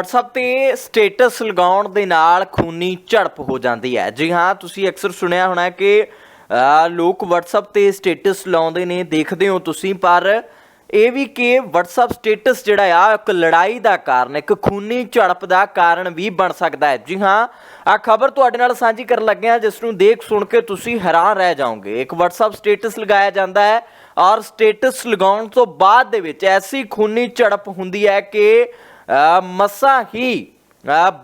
WhatsApp ਤੇ status ਲਗਾਉਣ ਦੇ ਨਾਲ ਖੂਨੀ ਝੜਪ ਹੋ ਜਾਂਦੀ ਹੈ। ਜੀ ਹਾਂ, ਤੁਸੀਂ ਅਕਸਰ ਸੁਣਿਆ ਹੋਣਾ ਕਿ ਲੋਕ WhatsApp ਤੇ ਸਟੇਟਸ ਲਾਉਂਦੇ ਨੇ, ਦੇਖਦੇ ਹੋ ਤੁਸੀਂ, ਪਰ ਇਹ ਵੀ ਕਿ WhatsApp ਸਟੇਟਸ ਜਿਹੜਾ ਆ, ਇੱਕ ਲੜਾਈ ਦਾ ਕਾਰਨ, ਇੱਕ ਖੂਨੀ ਝੜਪ ਦਾ ਕਾਰਨ ਵੀ ਬਣ ਸਕਦਾ ਹੈ। ਜੀ ਹਾਂ ਆ ਖਬਰ ਤੁਹਾਡੇ ਨਾਲ ਸਾਂਝੀ ਕਰਨ ਲੱਗੇ ਹਾਂ, ਜਿਸ ਨੂੰ ਦੇਖ ਸੁਣ ਕੇ ਤੁਸੀਂ ਹੈਰਾਨ ਰਹਿ ਜਾਓਗੇ। ਇੱਕ WhatsApp ਸਟੇਟਸ ਲਗਾਇਆ ਜਾਂਦਾ ਹੈ, ਔਰ ਸਟੇਟਸ ਲਗਾਉਣ ਤੋਂ ਬਾਅਦ ਦੇ ਵਿੱਚ ਐਸੀ ਖੂਨੀ ਝੜਪ ਹੁੰਦੀ ਹੈ ਕਿ ਮਸਾਂ ਹੀ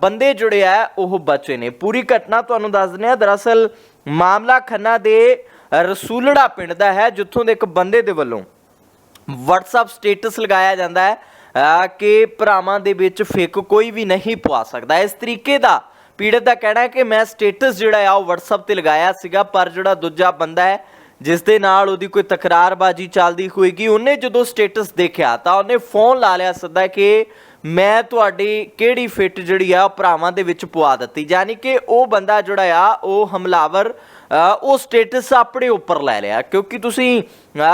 ਬੰਦੇ ਜੁੜੇ ਆ, ਉਹ ਬਚੇ ਨੇ। ਪੂਰੀ ਘਟਨਾ ਤੁਹਾਨੂੰ ਦੱਸ ਦਿੰਦੇ ਆ, ਦਰਅਸਲ ਮਾਮਲਾ ਖੰਨਾ ਦੇ ਰਸੂਲੜਾ ਪਿੰਡ ਦਾ ਹੈ, ਜਿੱਥੋਂ ਦੇ ਇੱਕ ਬੰਦੇ ਦੇ ਵੱਲੋਂ WhatsApp ਸਟੇਟਸ ਲਗਾਇਆ ਜਾਂਦਾ ਹੈ ਕਿ ਭਰਾਵਾਂ ਦੇ ਵਿੱਚ ਫਿੱਕ ਕੋਈ ਵੀ ਨਹੀਂ ਪਵਾ ਸਕਦਾ। ਇਸ ਤਰੀਕੇ ਦਾ ਪੀੜਤ ਦਾ ਕਹਿਣਾ ਹੈ ਕਿ ਮੈਂ ਸਟੇਟਸ ਜਿਹੜਾ ਆ, ਉਹ WhatsApp ਤੇ ਲਗਾਇਆ ਸੀਗਾ, ਪਰ ਜਿਹੜਾ ਦੂਜਾ ਬੰਦਾ ਹੈ, ਜਿਸ ਦੇ ਨਾਲ ਉਹਦੀ ਕੋਈ ਤਕਰਾਰਬਾਜੀ ਚੱਲਦੀ ਹੋਏਗੀ, ਉਹਨੇ ਜਦੋਂ ਸਟੇਟਸ ਦੇਖਿਆ ਤਾਂ ਉਹਨੇ ਫੋਨ ਲਾ ਲਿਆ ਸੱਦਾ ਕਿ ਮੈਂ ਤੁਹਾਡੀ ਕਿਹੜੀ ਫਿੱਟ ਜਿਹੜੀ ਆ ਉਹ ਭਰਾਵਾਂ ਦੇ ਵਿੱਚ ਪਵਾ ਦਿੱਤੀ। ਯਾਨੀ ਕਿ ਉਹ ਬੰਦਾ ਜਿਹੜਾ ਆ, ਉਹ ਹਮਲਾਵਰ ਉਹ ਸਟੇਟਸ ਆਪਣੇ ਉੱਪਰ ਲੈ ਲਿਆ। ਕਿਉਂਕਿ ਤੁਸੀਂ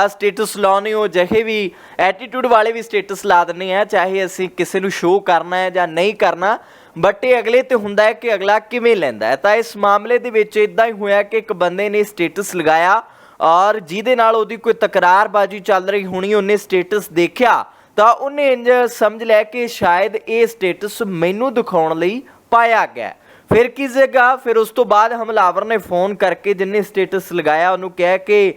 ਸਟੇਟਸ ਲਾਉਣੇ ਹੋ, ਜਿਹੇ ਵੀ ਐਟੀਟਿਊਡ ਵਾਲੇ ਵੀ ਸਟੇਟਸ ਲਾ ਦਿੰਦੇ ਆ, ਚਾਹੇ ਅਸੀਂ ਕਿਸੇ ਨੂੰ ਸ਼ੋਅ ਕਰਨਾ ਹੈ ਜਾਂ ਨਹੀਂ ਕਰਨਾ। ਬਟ ਇਹ ਅਗਲੇ ਤੇ ਹੁੰਦਾ ਹੈ ਕਿ ਅਗਲਾ ਕਿਵੇਂ ਲੈਂਦਾ ਹੈ। ਤਾਂ ਇਸ ਮਾਮਲੇ ਦੇ ਵਿੱਚ ਇਦਾਂ ਹੀ ਹੋਇਆ ਕਿ ਇੱਕ ਬੰਦੇ ਨੇ ਸਟੇਟਸ ਲਗਾਇਆ ਔਰ ਜਿਹਦੇ ਨਾਲ ਉਹਦੀ ਕੋਈ ਤਕਰਾਰਬਾਜੀ ਚੱਲ ਰਹੀ ਹੋਣੀ, ਉਹਨੇ ਸਟੇਟਸ ਦੇਖਿਆ। ਤਾਂ ਉਹਨੇ ਇੰਜ ਸਮਝ ਲਿਆ ਕਿ ਸ਼ਾਇਦ ਇਹ ਸਟੇਟਸ ਮੈਨੂੰ ਦਿਖਾਉਣ ਲਈ ਪਾਇਆ ਗਿਆ ਫਿਰ ਕੀ ਜਗ੍ਹਾ ਫਿਰ ਉਸ ਤੋਂ ਬਾਅਦ ਹਮਲਾਵਰ ਨੇ ਫੋਨ ਕਰਕੇ ਜਿੰਨੇ ਸਟੇਟਸ ਲਗਾਇਆ, ਉਹਨੂੰ ਕਿਹਾ ਕਿ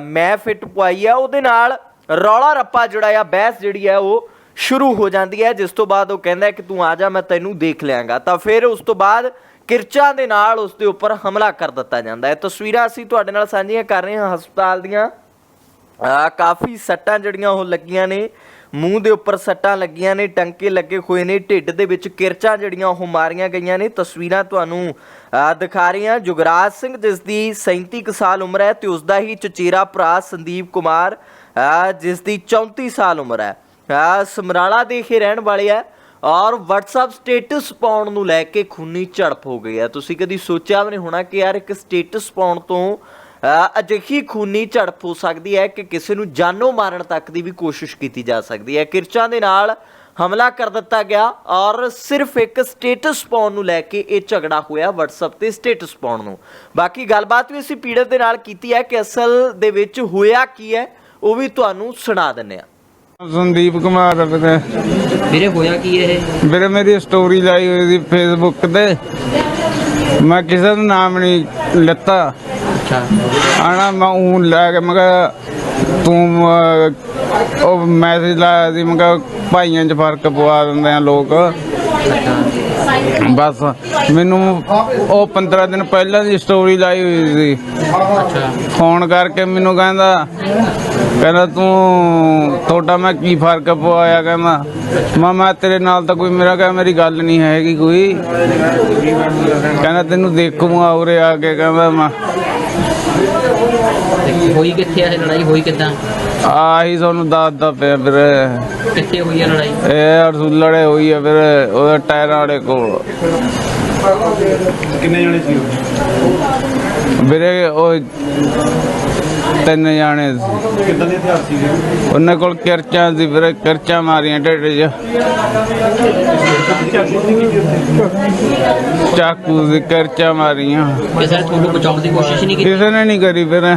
ਮੈਂ ਫਿੱਟ ਪਵਾਈ ਆ, ਉਹਦੇ ਨਾਲ ਰੌਲਾ ਰੱਪਾ ਜਿਹੜਾ ਆ, ਬਹਿਸ ਜਿਹੜੀ ਆ, ਉਹ ਸ਼ੁਰੂ ਹੋ ਜਾਂਦੀ ਹੈ ਜਿਸ ਤੋਂ ਬਾਅਦ ਉਹ ਕਹਿੰਦਾ ਕਿ ਤੂੰ ਆ ਜਾ, ਮੈਂ ਤੈਨੂੰ ਦੇਖ ਲਿਆਂਗਾ। ਤਾਂ ਫਿਰ ਉਸ ਤੋਂ ਬਾਅਦ ਕਿਰਚਾਂ ਦੇ ਨਾਲ ਉਸ ਦੇ ਉੱਪਰ ਹਮਲਾ ਕਰ ਦਿੱਤਾ ਜਾਂਦਾ ਹੈ। ਤਸਵੀਰਾਂ ਅਸੀਂ ਤੁਹਾਡੇ ਨਾਲ ਸਾਂਝੀਆਂ ਕਰ ਰਹੇ ਹਾਂ। ਹਸਪਤਾਲ ਦੀਆਂ ਕਾਫੀ ਸੱਟਾਂ ਜਿਹੜੀਆਂ ਉਹ ਲੱਗੀਆਂ ਨੇ। ਮੂੰਹ ਦੇ ਉੱਪਰ ਸੱਟਾਂ ਲੱਗੀਆਂ ਨੇ, ਟੰਕੇ ਲੱਗੇ ਹੋਏ ਨੇ, ਢਿੱਡ ਦੇ ਵਿੱਚ ਕਿਰਚਾਂ ਜਿਹੜੀਆਂ ਉਹ ਮਾਰੀਆਂ ਗਈਆਂ ਨੇ। ਤਸਵੀਰਾਂ ਤੁਹਾਨੂੰ ਦਿਖਾ ਰਹੇ ਹਾਂ। ਜੁਗਰਾਜ ਸਿੰਘ, ਜਿਸ ਦੀ 37 ਕੁ ਸਾਲ ਉਮਰ ਹੈ ਤੇ ਉਸ ਦਾ ਹੀ ਚਚੇਰਾ ਭਰਾ ਸੰਦੀਪ ਕੁਮਾਰ ਜਿਸ ਦੀ 34 ਸਾਲ ਉਮਰ ਹੈ। ਸਮਰਾਲਾ ਦੇ ਹੀ ਰਹਿਣ ਵਾਲੇ ਆ ਔਰ WhatsApp ਸਟੇਟਸ ਪਾਉਣ ਨੂੰ ਲੈ ਕੇ ਖੂਨੀ ਝੜਪ ਹੋ ਗਈ ਹੈ। ਤੁਸੀਂ ਕਦੀ ਸੋਚਿਆ ਵੀ ਨਹੀਂ ਹੋਣਾ ਕਿ ਯਾਰ ਇੱਕ ਸਟੇਟਸ ਪਾਉਣ ਤੋਂ ਅਜਿਹੀ ਖੂਨੀ ਝੜਪ ਹੋ ਸਕਦੀ ਹੈ ਕਿ ਕਿਸੇ ਨੂੰ ਜਾਨੋਂ ਮਾਰਨ ਤੱਕ ਦੀ ਵੀ ਕੋਸ਼ਿਸ਼ ਕੀਤੀ ਜਾ ਸਕਦੀ ਹੈ। ਕਿਰਚਾਂ ਦੇ ਨਾਲ ਹਮਲਾ ਕਰ ਦਿੱਤਾ ਗਿਆ ਔਰ ਸਿਰਫ ਇੱਕ ਸਟੇਟਸ ਪਾਉਣ ਨੂੰ ਲੈ ਕੇ ਇਹ ਝਗੜਾ ਹੋਇਆ WhatsApp ਤੇ ਸਟੇਟਸ ਪਾਉਣ ਨੂੰ। ਬਾਕੀ ਗੱਲਬਾਤ ਵੀ ਅਸੀਂ ਪੀੜਤ ਦੇ ਨਾਲ ਕੀਤੀ ਹੈ ਕਿ ਅਸਲ ਦੇ ਵਿੱਚ ਹੋਇਆ ਕੀ ਹੈ ਉਹ ਵੀ ਤੁਹਾਨੂੰ ਸੁਣਾ ਦਿੰਨੇ ਆ ਸੰਦੀਪ ਕੁਮਾਰ ਵੀਰੇ। ਵੀਰੇ ਹੋਇਆ ਕੀ ਇਹ? ਵੀਰੇ ਮੇਰੀ ਸਟੋਰੀ ਲਾਈ ਹੋਈ ਸੀ ਫੇਸਬੁੱਕ ਤੇ। ਮੈਂ ਕਿਸੇ ਦਾ ਨਾਮ ਨਹੀਂ ਲੱਤਾ। ਅੱਛਾ। ਆਣਾ ਮੈਂ ਉਹ ਲੈ ਕੇ ਮੈਂ ਕਿਹਾ ਤੂੰ ਅਹ, ਉਹ ਮੈਸੇਜ ਲਾਇਆ ਸੀ ਮੈਂ ਕਿਹਾ ਭਾਈਆਂ 'ਚ ਫ਼ਰਕ ਪਵਾ ਦਿੰਦੇ ਆ ਲੋਕ। ਬਸ ਮੈਨੂੰ ਉਹ 15 ਦਿਨ ਪਹਿਲਾਂ ਦੀ ਸਟੋਰੀ ਲਾਈ ਹੋਈ ਸੀ। ਅੱਛਾ। ਫੋਨ ਕਰਕੇ ਮੈਨੂੰ ਕਹਿੰਦਾ ਕਹਿੰਦਾ ਤੂੰ ਤੁਹਾਡਾ ਮੈਂ ਕੀ ਫ਼ਰਕ ਪਵਾਇਆ ਕਹਿੰਦਾ ਮੈਂ ਮੈਂ ਤੇਰੇ ਨਾਲ ਤਾਂ ਕੋਈ ਮੇਰਾ ਕਹਿੰਦਾ ਮੇਰੀ ਗੱਲ ਨਹੀਂ ਹੈਗੀ ਕੋਈ। ਕਹਿੰਦਾ ਤੈਨੂੰ ਦੇਖੂਗਾ ਉਰੇ ਆ ਕੇ ਕਹਿੰਦਾ ਮੈਂ ਤੇ ਹੋਈ ਕਿੱਥੇ ਆ? ਇਹ ਲੜਾਈ ਹੋਈ ਕਿੱਦਾਂ? ਆਹੀ ਤੁਹਾਨੂੰ ਦੱਸਦਾ ਪਿਆ ਫਿਰ ਕਿੱਥੇ ਹੋਈ ਆ ਲੜਾਈ? ਇਹ ਰਸੂਲੜੇ ਹੋਈ ਆ ਫਿਰ ਉਹਦੇ ਟਾਇਰਾਂ ਵਾਲੇ ਕੋਲ। ਕਿੰਨੇ ਜਣੇ ਸੀ ਉਹ? ਵੀਰੇ ਉਹ ਤਿੰਨ ਜਾਣੇ। ਸੀ ਕਿੱਦਾਂ ਦੇ ਹਥਿਆਰ ਸੀਗੇ? ਉਹਨਾਂ ਕੋਲ ਕਿਰਚਾਂ ਸੀ ਵੀਰੇ ਕਿਰਚਾਂ ਮਾਰੀਆਂ ਢਿੱਡ 'ਚ। ਸੀ ਚਾਕੂ ਦੀ ਕਿਰਚਾਂ ਮਾਰੀਆਂ। ਕਿਸੇ ਨੇ ਤੁਹਾਨੂੰ ਬਚਾਉਣ ਦੀ ਕੋਸ਼ਿਸ਼ ਨਹੀਂ ਕੀਤੀ। ਕਿਸੇ ਨੇ ਨਹੀਂ ਕਰੀ ਫਿਰ।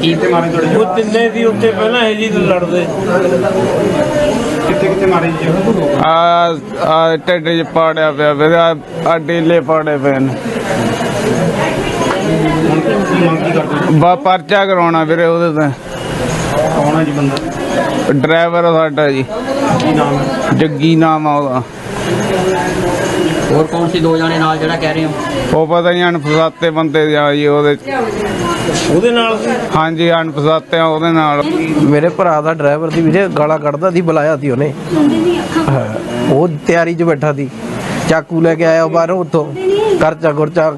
ਕੀ ਕਿੱਥੇ ਮਾਰੇ ਤੁਹਾਡੇ ਉਹ ਤਿੰਨੇ ਦੀ ਉੱਤੇ ਪਹਿਲਾਂ ਇਹ ਜੀ ਲੜਦੇ। ਕਿੱਥੇ ਕਿੱਥੇ ਮਾਰੇ ਜੀ ਆ ਆ ਢਿੱਡ 'ਚ ਪਾੜਿਆ ਪਿਆ ਫਿਰ ਆ ਡੇਲੇ ਪਾੜੇ ਪਏ ਨੇ। ਮੰਗ ਕੀ ਕਰਦੇ ਬਾ ਪਰਚਾ ਕਰਾਉਣਾ ਵੀਰੇ ਉਹਦੇ ਤੇ। ਕੌਣ ਹੈ ਜੀ ਬੰਦਾ? ਡਰਾਈਵਰ ਸਾਡਾ ਜੀ। ਕੀ ਨਾਮ ਹੈ? ਜੱਗੀ ਨਾਮ ਆ ਉਹਦਾ। ਹੋਰ ਕੌਣ ਸੀ ਦੋ ਜਾਣੇ ਨਾਲ ਜਿਹੜਾ ਕਹਿ ਰਹੇ ਹੋ? ਉਹ ਪਤਾ ਨਹੀਂ ਅਣਪਛਾਤੇ ਬੰਦੇ ਆ ਜੀ ਉਹਦੇ। ਉਹਦੇ ਨਾਲ ਹਾਂਜੀ ਅਣਪਛਾਤੇ ਆ ਉਹਦੇ ਨਾਲ। ਮੇਰੇ ਭਰਾ ਦਾ ਡਰਾਈਵਰ ਦੀ ਵੀਰੇ ਗਾਲਾਂ ਕੱਢਦਾ ਸੀ ਬੁਲਾਇਆ ਸੀ ਉਹਨੇ। ਹਾਂ, ਉਹ ਤਿਆਰੀ 'ਚ ਬੈਠਾ ਸੀ। ਚਾਕੂ ਲੈ ਕੇ ਆਇਆ ਬਾਹਰੋਂ ਉੱਥੋਂ। ਕਰਚਾ ਗੁਰਚਾ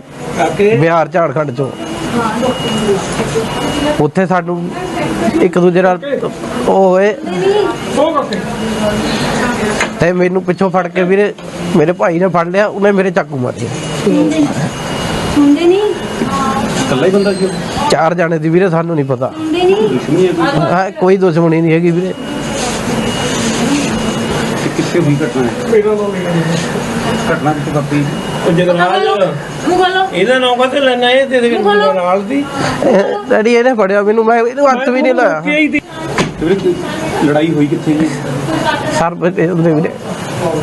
ਬਿਹਾਰ ਝਾੜਖੰਡ 'ਚੋਂ। ਉੱਥੇ ਸਾਨੂੰ ਇੱਕ ਦੂਜੇ ਨਾਲ ਉਹ ਹੋਏ। ਤੇ ਮੈਨੂੰ ਪਿੱਛੋਂ ਫੜ ਕੇ ਵੀਰੇ ਮੇਰੇ ਭਾਈ ਨੇ ਫੜ ਲਿਆ ਉਹਨੇ ਮੇਰੇ ਚਾਕੂ ਮਾਰੇ। ਹੁੰਦੇ ਨਹੀਂ ਇਕੱਲਾ ਹੀ ਬੰਦਾ ਉਹ? ਚਾਰ ਜਾਣੇ ਸੀ ਵੀਰੇ ਸਾਨੂੰ ਨਹੀਂ ਪਤਾ। ਕੋਈ ਦੁਸ਼ਮਣੀ ਨਹੀਂ ਹੈਗੀ ਵੀਰੇ। ਤੇ ਕਿੱਥੇ ਹੋਈ ਘਟਨਾ ਹੈ। ਘਟਨਾ ਕਿੱਥੇ ਵਾਪਰੀ? ਉਹ ਜਗਰਾਜ ਇਹਦਾ ਨਾਮ ਕਾਤੇ ਲੈਣਾ ਇਹ? ਤੇ ਨਾਲ ਦੀ। ਡੈਡੀ ਇਹਨੇ ਫੜਿਆ ਮੈਨੂੰ ਮੈਂ ਇਹਨੂੰ ਹੱਥ ਵੀ ਨਹੀਂ ਲਾਇਆ। ਤੇ ਵੀਰੇ ਕੀ ਲੜਾਈ ਹੋਈ ਕਿੱਥੇ ਜੀ? ਸਰ ਵੀਰੇ।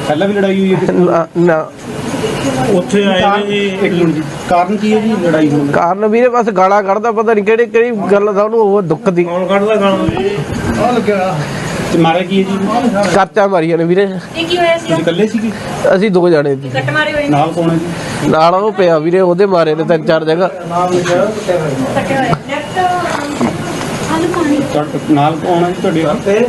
ਪਹਿਲਾਂ ਵੀ ਲੜਾਈ ਹੋਈ ਹੈ? ਨਾ- ਨਾ। ਉੱਥੇ ਆਏ ਨੇ ਜੀ। ਇੱਕ ਮਿੰਟ ਜੀ ਕਾਰਨ ਕੀ ਹੈ ਜੀ ਲੜਾਈ ਹੋਣ ਦਾ? ਕਾਰਨ ਵੀਰੇ ਬਸ ਗਾਲਾਂ ਕੱਢਦਾ ਪਤਾ ਨਹੀਂ ਕਿਹੜੀ ਕਿਹੜੀ ਗੱਲ ਦਾ ਉਹਨੂੰ ਉਹ ਦੁੱਖ ਦੀ ਕੌਣ ਕੱਢਦਾ ਗਾਣਾ ਤੇ ਮਾਰਿਆ ਕੀ ਹੈ ਜੀ? ਕਰਚਾ ਮਾਰੀਆਂ ਨੇ ਵੀਰੇ। ਇਹ ਕੀ ਹੋਇਆ ਸੀ? ਤੁਸੀਂ ਇਕੱਲੇ ਸੀਗੇ? ਅਸੀਂ ਦੋ ਜਣੇ ਸੀ। ਕੱਟ ਮਾਰੇ ਹੋਏ। ਨਾਲ ਕੌਣ ਹੈ ਜੀ? ਨਾਲ ਉਹ ਪਿਆ ਵੀਰੇ ਉਹਦੇ ਮਾਰੇ ਨੇ ਤਿੰਨ ਚਾਰ ਜਗ੍ਹਾ। ਕੱਟੇ ਹੋਏ। ਪਾਣੀ ਨਾਲ ਕੌਣ ਹੈ ਜੀ ਤੁਹਾਡੇ